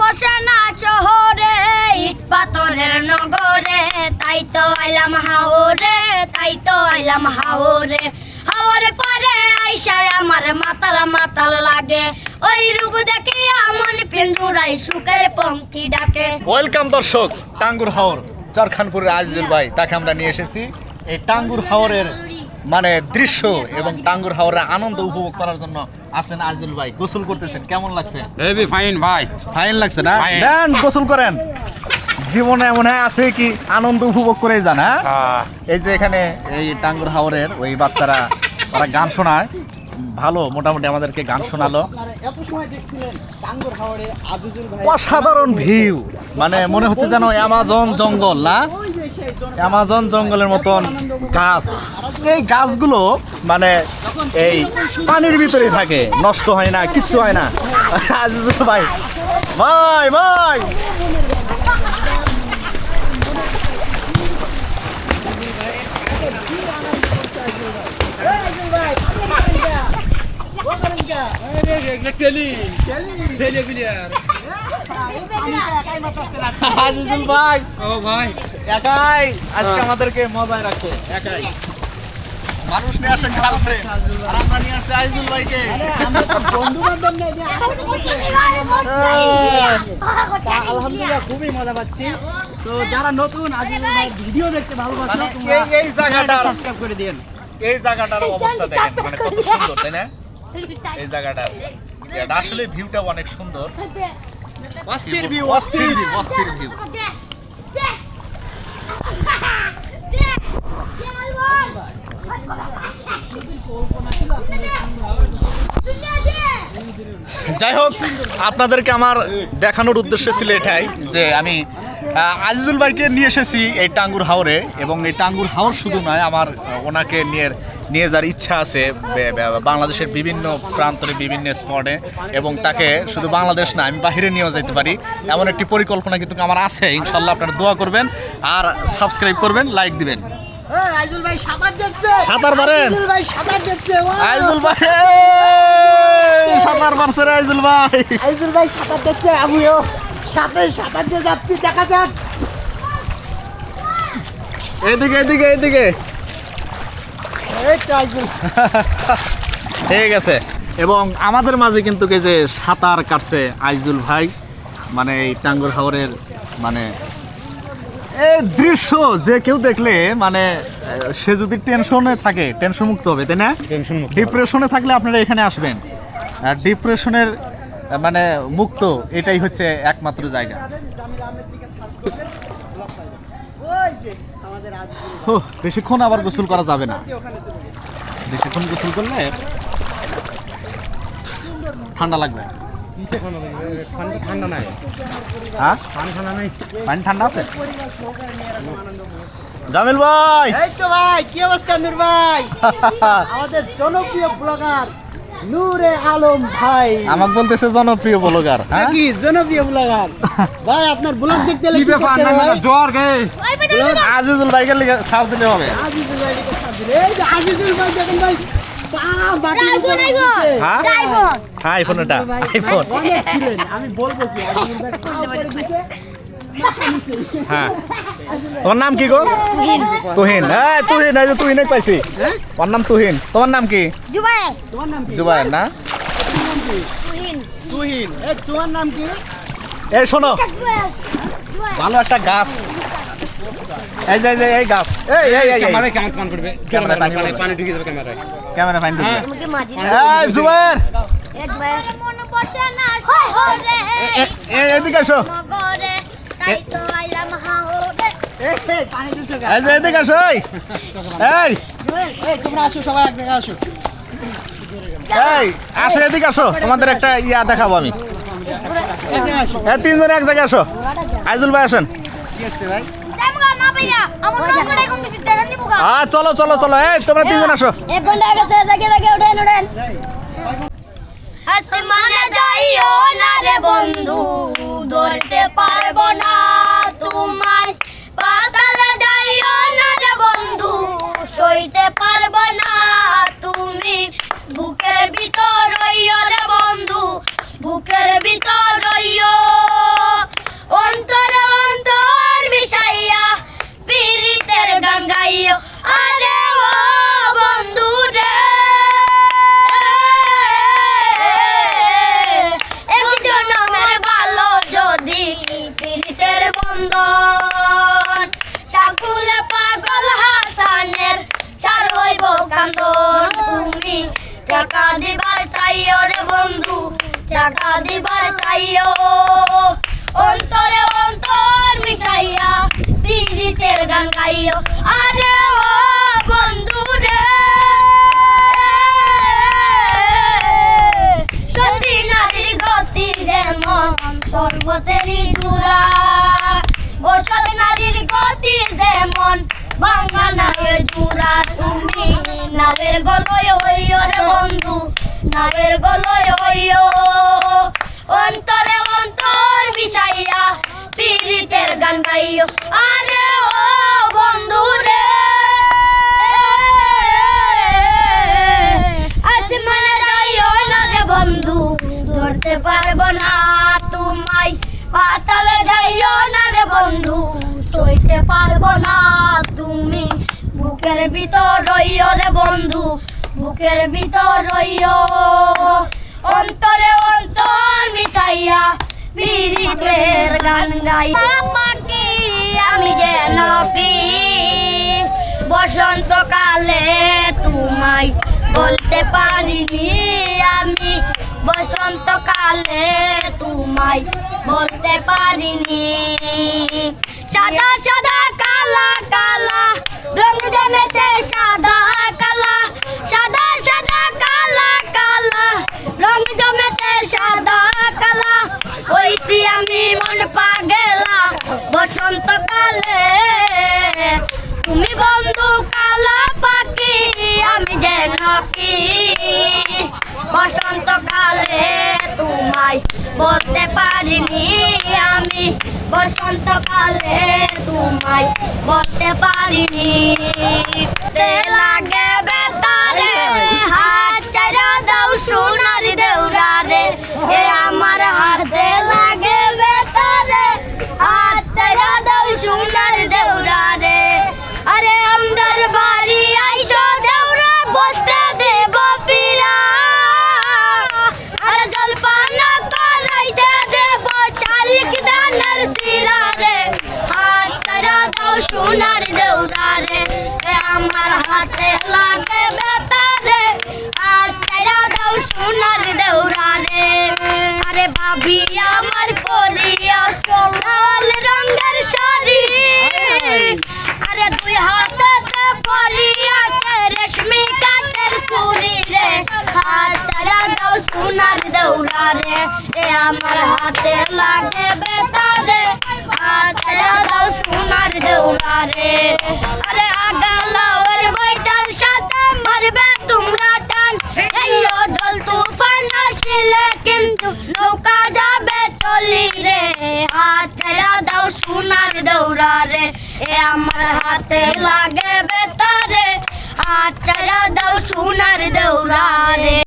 বসে না শহরে, ইট পাথরের নগরে। তাই তো আইলাম হাওরে, তাই তো আইলাম হাওরে। হাওরে পরে আইসায় আমার মাতাল মাতাল লাগে। ওই রূপ দেখে মন পিন্দুরাই সুখের পঙ্কি ডাকে। ওয়েলকাম দর্শক, টাঙ্গুর হাওর, চরখানপুরের আজিজুল ভাই, তাকে আমরা নিয়ে এসেছি। এই টাঙ্গুর হাওরের মানে দৃশ্য এবং টাঙ্গুর হাওরের আনন্দ উপভোগ করার জন্য আছেন আজিজুল ভাই। গোসল করতেছেন কেমন লাগছে? হেভি ফাইন ভাই ফাইন লাগছে না? দেন গোসল করেন। জীবনে এমন হয় আছে কি আনন্দ উপভোগ করে যান হ্যাঁ। এই যে এখানে এই টাঙ্গুর হাওরের ওই বাচ্চারা ওরা গান শোনায়। ভালো মোটামুটি আমাদেরকে গান শোনালো। অসাধারণ ভিউ। মানে মনে হচ্ছে যেন অ্যামাজন জঙ্গল না? অ্যামাজন জঙ্গলের মতন গাছ। এই গাছগুলো মানে এই পানির ভিতরে থাকে। নষ্ট হয় না কিচ্ছু হয় না। আজিজুল ভাই ভাই ভাই। ভাই ও ভাই। একাই আজকে আমাদেরকে মজায় রাখছে একাই। মানুষ নিয়ে আসে গার্লফ্রেন্ড আর আমরা নিয়ে আসছে আইজুল ভাইকে আলহামদুলিল্লাহ খুবই মজা পাচ্ছি তো যারা নতুন আজ ভিডিও দেখতে ভালোবাসো মানে তোমরা এই- এই জায়গাটা সাবস্ক্রাইব করে দিন এই জায়গাটার অবস্থা দেখেন মানে কত সুন্দর তাই না এই জায়গাটা আসলে ভিউটা অনেক সুন্দর অস্থির ভিউ অস্থির ভিউ অস্থির ভিউ যাই হোক, আপনাদেরকে আমার দেখানোর উদ্দেশ্য ছিল এটাই যে আমি আজিজুল ভাইকে নিয়ে এসেছি এই টাঙ্গুর হাওরে এবং এই টাঙ্গুর হাওর শুধু নয়, আমার ওনাকে নিয়ে নিয়ে যাওয়ার ইচ্ছা আছে বাংলাদেশের বিভিন্ন প্রান্তরে, বিভিন্ন স্পটে এবং তাকে শুধু বাংলাদেশ না, আমি বাহিরে নিয়েও যেতে পারি। এমন একটি পরিকল্পনা কিন্তু আমার আছে, ইনশাল্লাহ আপনারা দোয়া করবেন আর সাবস্ক্রাইব করবেন, লাইক দিবেন। আইজুল ভাই সাঁতার দিচ্ছে সাঁতার মারেন। আইজুল ভাই সাঁতার দিচ্ছে আইজুল ভাই সাঁতার মারছে রে আইজুল ভাই। আইজুল ভাই সাঁতার দিচ্ছে আমিও সাথে সাঁতার দিয়ে যাচ্ছি দেখা যাক। এইদিকে এইদিকে এইদিকে এই তো আইজুল। ঠিক আছে। এবং আমাদের মাঝে কিন্তু যে সাঁতার কাটছে আইজুল ভাই মানে এই টাঙ্গুর হাওরের মানে দৃশ্য যে কেউ দেখলে মানে সে যদি টেনশনে থাকে টেনশন মুক্ত হবে তাই না? টেনশন ডিপ্রেশনে থাকলে আপনারা এখানে আসবেন। আর ডিপ্রেশনের মানে মুক্ত এটাই হচ্ছে একমাত্র জায়গা। বেশিক্ষণ আবার গোসল করা যাবে না। বেশিক্ষণ গোসল করলে ঠান্ডা লাগবে। ঠান্ডা ঠান্ডা নাই হ্যাঁ? পানি ঠান্ডা নাই পানি ঠান্ডা আছে? জামিল ভাই! এই তো ভাই কি অবস্থা নূর ভাই? আমাদের জনপ্রিয় ব্লগার নূরে আলম ভাই। আমাকে বলতেছে জনপ্রিয় ব্লগার হ্যাঁ? কি জনপ্রিয় ব্লগার? ভাই আপনার ব্লগ দেখতে হলে কি ব্যাপার? না জ্বর গে। আজিজুল ভাইকে লিগে সার্চ দিলে হবে। আজিজুল ভাই দিকে সাথ দিলে। এই যে আজিজুল ভাই দেখেন ভাই আইফোন, আইফোন। দিচ্ছে। হ্যাঁ। হ্যাঁ এটা আইফোন আমি বলব কি। হ্যাঁ। তোমার নাম কি গো? তুহিন। হ্যাঁ তুহিন এই যে তুহিন পাইছি। ওর নাম তুহিন। তোমার নাম কি? তোমার না? তুহিন। তোমার নাম কি? এই শোনো। ভালো একটা গাছ। এই যে এই এই গাছ। এই এই এই, এই। ক্যামেরায় কান করবে। ক্যামেরায় পানি পানি ঢুকে যাবে ক্যামেরায়। ক্যামেরা ফাইন দিবে। এই জুবাইর বসে না শহরে এ- এ- এদিকে এসো। নগরে তাই তো আইলাম হাওরে এই, এই, পানি দিছো গা। এই যে এদিকে এসো এই। এই। এই তোমরা আসো সবাই এক জায়গায় আসো। এই আসো এদিকে আসো তোমাদের একটা ইয়া দেখাবো আমি। জায়গায় তিনজন এক জায়গায় আসো। আইজুল ভাই আসেন। কি হচ্ছে ভাই? আ চলো চলো চলো এই তোমরা তিনজন আসো। এক ঘণ্টা উঠেন আসমানে যাইও না রে বন্ধু ধরতে পারব না তোমায়। পাতালে যাইও না রে বন্ধু সইতে পারব না তুমি। বুকের ভিতর রইও রে বন্ধু বুকের ভিতর রইও টাকা দিবার চাইও রে বন্ধু, টাকা দিবার চাইও। অন্তরে অন্তর মিশাইয়া পিড়িতের গান গাইও। আরে ও বন্ধু রে সত্যি নারীর গতি রে মন সর্বতেরি দূরা বসত নারীর গতি রে মন বাংলা নামের জুড়া তুমি, নামের গলয় হইও রে বন্ধু, নামের গলয় হইও। অন্তরে অন্তর মিশাইয়া পীড়িতের গান গাইও। আরে ও বন্ধু রে। আসমানে যাইও না রে বন্ধু, ধরতে পারব না তোমায়। পাতালে যাইও না রে বন্ধু, চইতে পারব না বুকের ভিতর রইও রে বন্ধু, বুকের ভিতর রইও। অন্তরে অন্তর মিশাইয়া পীড়িতের গান গাই পাখি আমি যেন কি? বসন্তকালে তোমায় বলতে পারিনি আমি। বসন্তকালে তোমায় বলতে পারিনি। সাদা সাদা জমেছে সাদা কালা, সাদা সাদা কালা কালা। রং জমেছে সাদা কালা। হইছি আমি মন পাগেলা, বসন্তকালে। তুমি বন্ধু কালা পাখি, আমি যেন কি? বসন্তকালে তোমায় বলতে পারিনি। বসন্তকালে তোমায় বলতে পারিনি। লাগে বেতারে হাত চারা দাও সোনার দেউরা রে সোনার দেউরা রে আমার হাতে লাগে বেতারে হাত সারা দাও সোনার দেউরা রে। আরে ভাবি, আমার করিয়া লাল রঙের শাড়ি। আরে দুই হাতে পরিয়াছে রেশমি কাঠের চুরি রে। হাত তারা দাও সোনার দৌড়া রে আমার হাতে লাগে হাত তারা দাও সোনার দৌড়া রে আরে আগালা ওর বইটার সাথে তোমরা